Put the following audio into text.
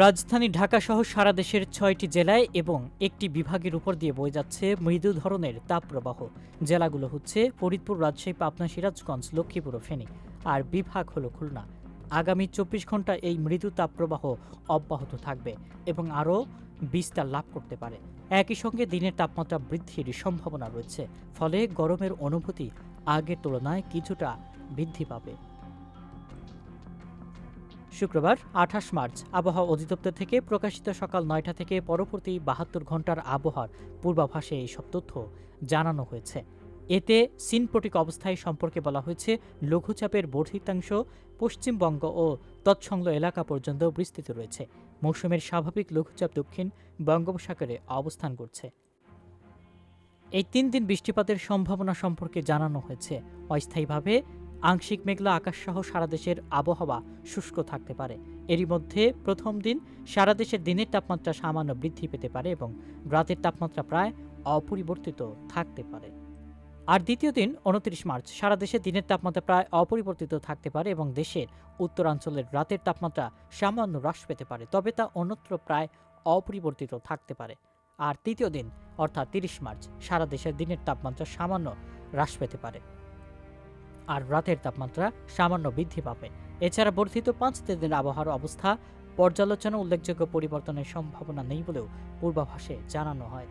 রাজধানী ঢাকা সহ সারা দেশের ছয়টি জেলায় এবং একটি বিভাগের উপর দিয়ে বয়ে যাচ্ছে মৃদু ধরনের তাপপ্রবাহ। জেলাগুলো হচ্ছে ফরিদপুর, রাজশাহী, পাবনা, সিরাজগঞ্জ, লক্ষ্মীপুর ফেনী। আর বিভাগ হলো খুলনা। আগামী চব্বিশ ঘণ্টা এই মৃদু তাপপ্রবাহ অব্যাহত থাকবে এবং আরও বিস্তার লাভ করতে পারে। একই সঙ্গে দিনের তাপমাত্রা বৃদ্ধির সম্ভাবনা রয়েছে, ফলে গরমের অনুভূতি আগের তুলনায় কিছুটা বৃদ্ধি পাবে। শুক্রবার, আঠাশ মার্চ, আবহাওয়া অধিদপ্তর থেকে প্রকাশিত সকাল নয়টা থেকে পরবর্তী বাহাত্তর ঘণ্টার আবহাওয়ার পূর্বাভাসে এইসব তথ্য জানানো হয়েছে। এতে সিনপটিক অবস্থায় সম্পর্কে বলা হয়েছে, লঘুচাপের বর্ধিতাংশ পশ্চিমবঙ্গ ও তৎসংল এলাকা পর্যন্ত বিস্তৃত রয়েছে। মৌসুমের স্বাভাবিক লঘুচাপ দক্ষিণ বঙ্গোপসাগরে অবস্থান করছে। এই তিন দিন বৃষ্টিপাতের সম্ভাবনা সম্পর্কে জানানো হয়েছে। অস্থায়ীভাবে আংশিক মেঘলা আকাশসহ সারা দেশের আবহাওয়া শুষ্ক থাকতে পারে। এরই মধ্যে প্রথম দিন সারা দেশের দিনের তাপমাত্রা সামান্য বৃদ্ধি পেতে পারে এবং রাতের তাপমাত্রা প্রায় অপরিবর্তিত থাকতে পারে। আর দ্বিতীয় দিন, উনত্রিশ মার্চ, সারা দেশে দিনের তাপমাত্রা প্রায় অপরিবর্তিত থাকতে পারে এবং দেশের উত্তরাঞ্চলের রাতের তাপমাত্রা সামান্য হ্রাস পেতে পারে, তবে তা অন্যত্র প্রায় অপরিবর্তিত থাকতে পারে। আর তৃতীয় দিন, অর্থাৎ তিরিশ মার্চ, সারা দেশের দিনের তাপমাত্রা সামান্য হ্রাস পেতে পারে। আর রাতের তাপমাত্রা সামান্য বৃদ্ধি পাবে। এছাড়া বর্ধিত পাঁচ দিনের আবহাওয়ার অবস্থা পর্যালোচনা উল্লেখযোগ্য পরিবর্তনের সম্ভাবনা নেই বলেও পূর্বাভাসে জানানো হয়।